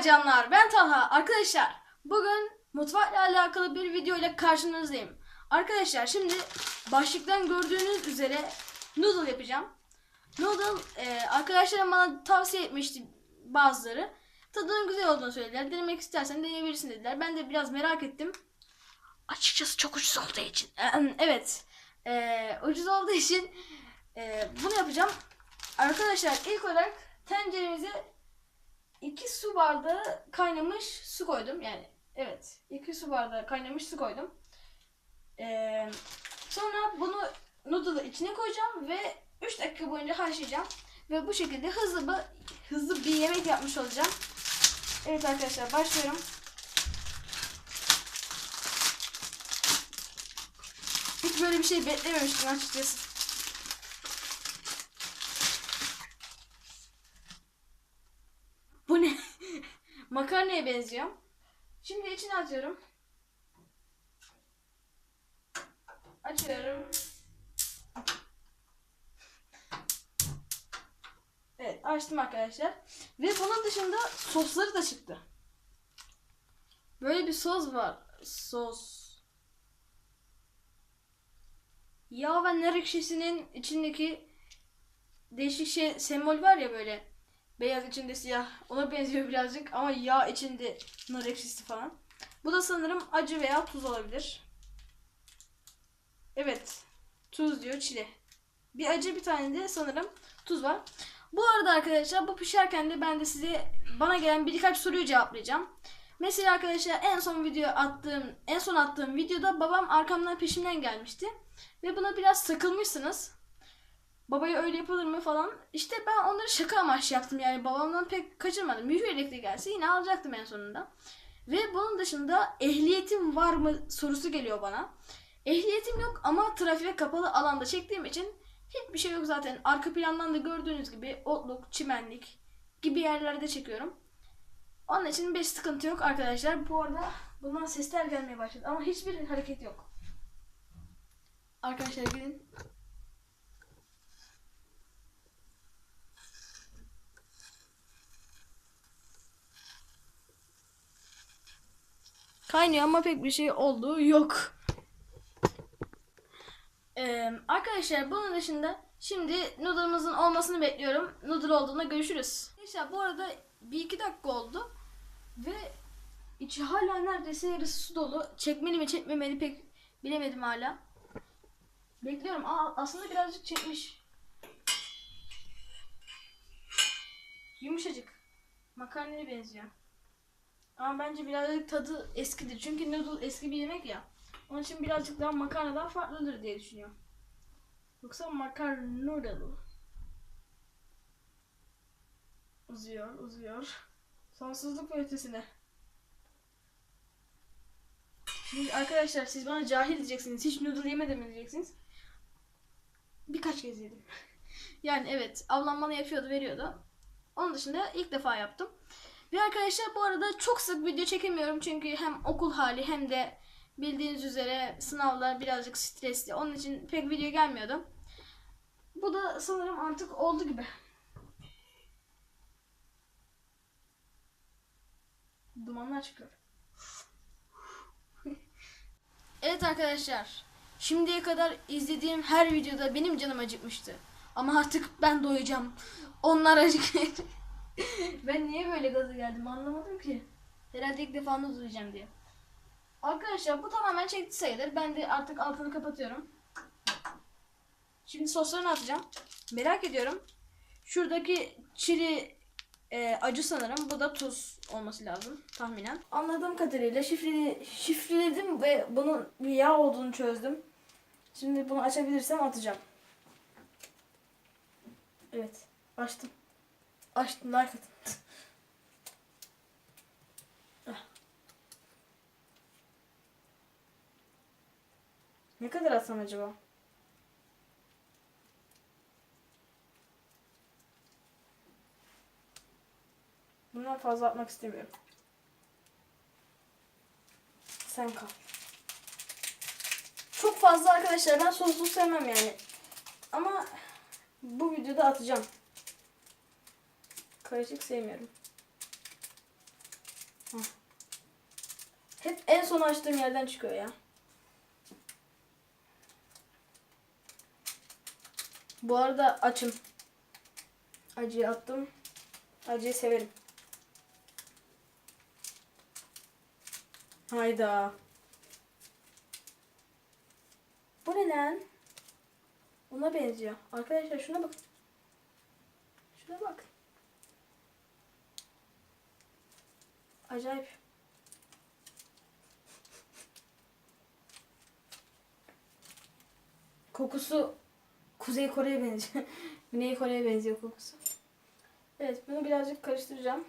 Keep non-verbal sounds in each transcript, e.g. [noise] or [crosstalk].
Merhaba canlar, ben Talha. Arkadaşlar, bugün mutfakla alakalı bir video ile karşınızdayım. Arkadaşlar, şimdi başlıktan gördüğünüz üzere noodle yapacağım. Noodle, e, arkadaşlarım bana tavsiye etmişti bazıları. Tadının güzel olduğunu söylediler. Denemek istersen deneyebilirsin dediler. Ben de biraz merak ettim. Açıkçası çok ucuz olduğu için. evet, e, ucuz olduğu için e, bunu yapacağım. Arkadaşlar, ilk olarak tenceremize 2 su bardağı kaynamış su koydum. Yani evet 2 su bardağı kaynamış su koydum. Ee, sonra bunu noodle'ı içine koyacağım ve 3 dakika boyunca haşlayacağım. Ve bu şekilde hızlı bir, hızlı bir yemek yapmış olacağım. Evet arkadaşlar başlıyorum. Hiç böyle bir şey beklememiştim açıkçası. Bu ne? Makarnaya benziyor. Şimdi içine atıyorum. Açıyorum. Evet açtım arkadaşlar. Ve bunun dışında sosları da çıktı. Böyle bir sos var. Sos. Yağ ve nar ekşisinin içindeki değişik şey sembol var ya böyle. Beyaz içinde siyah. Ona benziyor birazcık ama yağ içinde nar ekşisi falan. Bu da sanırım acı veya tuz olabilir. Evet. Tuz diyor çile. Bir acı bir tane de sanırım tuz var. Bu arada arkadaşlar bu pişerken de ben de size bana gelen birkaç soruyu cevaplayacağım. Mesela arkadaşlar en son video attığım en son attığım videoda babam arkamdan peşimden gelmişti. Ve buna biraz sıkılmışsınız babaya öyle yapılır mı falan. İşte ben onları şaka amaçlı yaptım yani babamdan pek kaçırmadım. Yürüyerek de gelse yine alacaktım en sonunda. Ve bunun dışında ehliyetim var mı sorusu geliyor bana. Ehliyetim yok ama trafiğe kapalı alanda çektiğim için hiçbir şey yok zaten. Arka plandan da gördüğünüz gibi otluk, çimenlik gibi yerlerde çekiyorum. Onun için bir sıkıntı yok arkadaşlar. Bu arada bundan sesler gelmeye başladı ama hiçbir hareket yok. Arkadaşlar gidin Kaynıyor ama pek bir şey olduğu yok. Ee, arkadaşlar bunun dışında şimdi noodle'ımızın olmasını bekliyorum. Noodle olduğunda görüşürüz. Arkadaşlar bu arada bir iki dakika oldu. Ve içi hala neredeyse yarısı su dolu. Çekmeli mi çekmemeli pek bilemedim hala. Bekliyorum. Aa, aslında birazcık çekmiş. Yumuşacık. Makarnaya benziyor. Ama bence birazcık tadı eskidir. Çünkü noodle eski bir yemek ya. Onun için birazcık daha makarnadan farklıdır diye düşünüyorum. Yoksa makarna noodle. Uzuyor, uzuyor. Sonsuzluk ve ötesine. Şimdi arkadaşlar siz bana cahil diyeceksiniz. Hiç noodle yemedim mi diyeceksiniz. Birkaç kez yedim. [laughs] yani evet ablam bana yapıyordu veriyordu. Onun dışında ilk defa yaptım. Ve arkadaşlar bu arada çok sık video çekemiyorum çünkü hem okul hali hem de bildiğiniz üzere sınavlar birazcık stresli. Onun için pek video gelmiyordu. Bu da sanırım artık oldu gibi. Dumanlar çıkıyor. [laughs] evet arkadaşlar. Şimdiye kadar izlediğim her videoda benim canım acıkmıştı. Ama artık ben doyacağım. Onlar acıkmayacak. [laughs] [laughs] ben niye böyle gaza geldim anlamadım ki. Herhalde ilk defa yiyeceğim diye. Arkadaşlar bu tamamen çekti sayılır. Ben de artık altını kapatıyorum. Şimdi soslarını atacağım. Merak ediyorum. Şuradaki çili e, acı sanırım. Bu da tuz olması lazım tahminen. Anladığım kadarıyla şifreli, şifreledim ve bunun bir yağ olduğunu çözdüm. Şimdi bunu açabilirsem atacağım. Evet. Açtım. Açtım like atın. Ah. ne kadar atsam acaba? Bundan fazla atmak istemiyorum. Sen kal. Çok fazla arkadaşlar ben soslu sevmem yani. Ama bu videoda atacağım. Karışık sevmiyorum. Hep en son açtığım yerden çıkıyor ya. Bu arada açım. Acıyı attım. Acıyı severim. Hayda. Bu ne lan? Ona benziyor. Arkadaşlar şuna bak. Şuna bak. Acayip. Kokusu Kuzey Kore'ye benziyor. [laughs] Güney Kore'ye benziyor kokusu. Evet bunu birazcık karıştıracağım.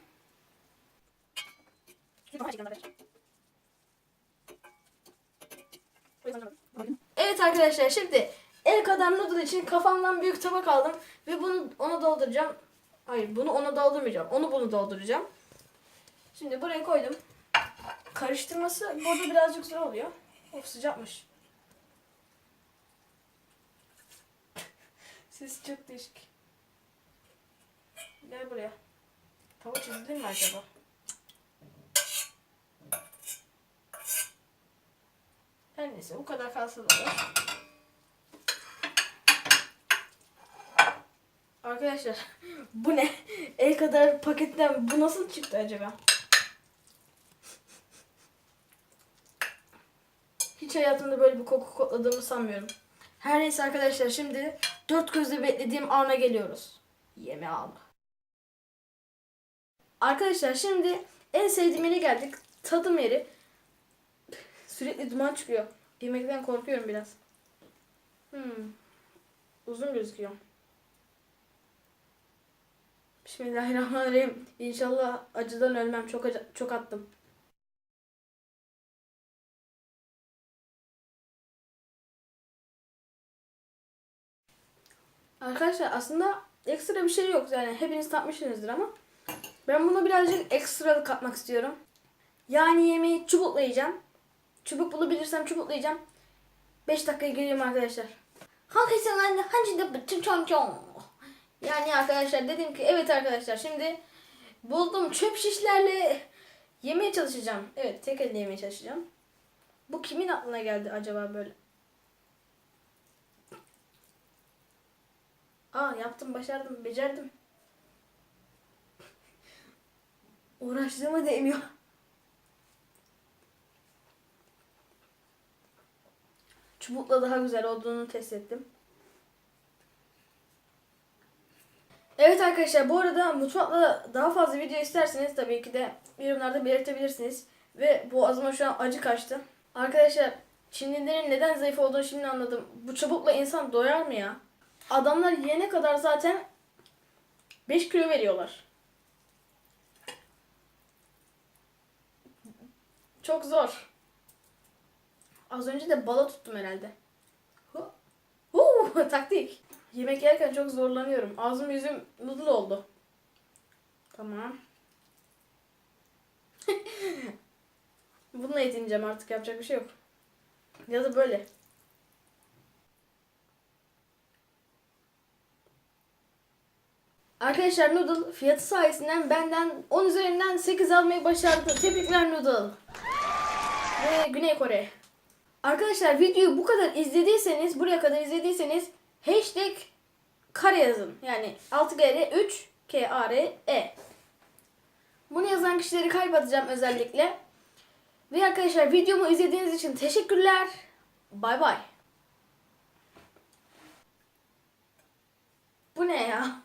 Evet arkadaşlar şimdi el kadar noodle için kafamdan büyük tabak aldım ve bunu ona dolduracağım. Hayır bunu ona doldurmayacağım. Onu bunu dolduracağım. Şimdi buraya koydum. Karıştırması burada birazcık zor oluyor. Of sıcakmış. [laughs] Ses çok değişik. Gel buraya. Tava çizdi mi acaba? Her neyse bu kadar kalsın. Arkadaşlar [laughs] bu ne? El kadar paketten bu nasıl çıktı acaba? Hiç hayatımda böyle bir koku kokladığımı sanmıyorum. Her neyse arkadaşlar şimdi dört gözle beklediğim ana geliyoruz. Yeme al. Arkadaşlar şimdi en sevdiğim yere geldik. Tadım yeri. Sürekli duman çıkıyor. Yemekten korkuyorum biraz. Hmm. Uzun gözüküyor. Bismillahirrahmanirrahim. İnşallah acıdan ölmem. Çok acı, çok attım. Arkadaşlar aslında ekstra bir şey yok. Yani hepiniz tatmışsınızdır ama ben buna birazcık ekstra katmak istiyorum. Yani yemeği çubukla yiyeceğim. Çubuk bulabilirsem çubukla yiyeceğim. 5 dakikaya geliyorum arkadaşlar. Hangisinin anne? Hangi de bütün çon. Yani arkadaşlar dedim ki evet arkadaşlar şimdi buldum çöp şişlerle yemeye çalışacağım. Evet tek elle yemeye çalışacağım. Bu kimin aklına geldi acaba böyle? Aa yaptım başardım becerdim. Uğraştığıma değmiyor. Çubukla daha güzel olduğunu test ettim. Evet arkadaşlar bu arada mutfakla daha fazla video isterseniz tabii ki de yorumlarda belirtebilirsiniz. Ve boğazıma şu an acı kaçtı. Arkadaşlar Çinlilerin neden zayıf olduğunu şimdi anladım. Bu çubukla insan doyar mı ya? Adamlar yiyene kadar zaten 5 kilo veriyorlar. Çok zor. Az önce de bala tuttum herhalde. Hu- Huu, [laughs] taktik. Yemek yerken çok zorlanıyorum. Ağzım yüzüm noodle oldu. Tamam. [laughs] Bununla yetineceğim artık yapacak bir şey yok. Ya da böyle. Arkadaşlar Noodle fiyatı sayesinden benden 10 üzerinden 8 almayı başardı. Tebrikler Noodle. Ve Güney Kore. Arkadaşlar videoyu bu kadar izlediyseniz, buraya kadar izlediyseniz hashtag kare yazın. Yani 6 kere 3 K E. Bunu yazan kişileri kalp özellikle. Ve arkadaşlar videomu izlediğiniz için teşekkürler. Bay bay. Bu ne ya?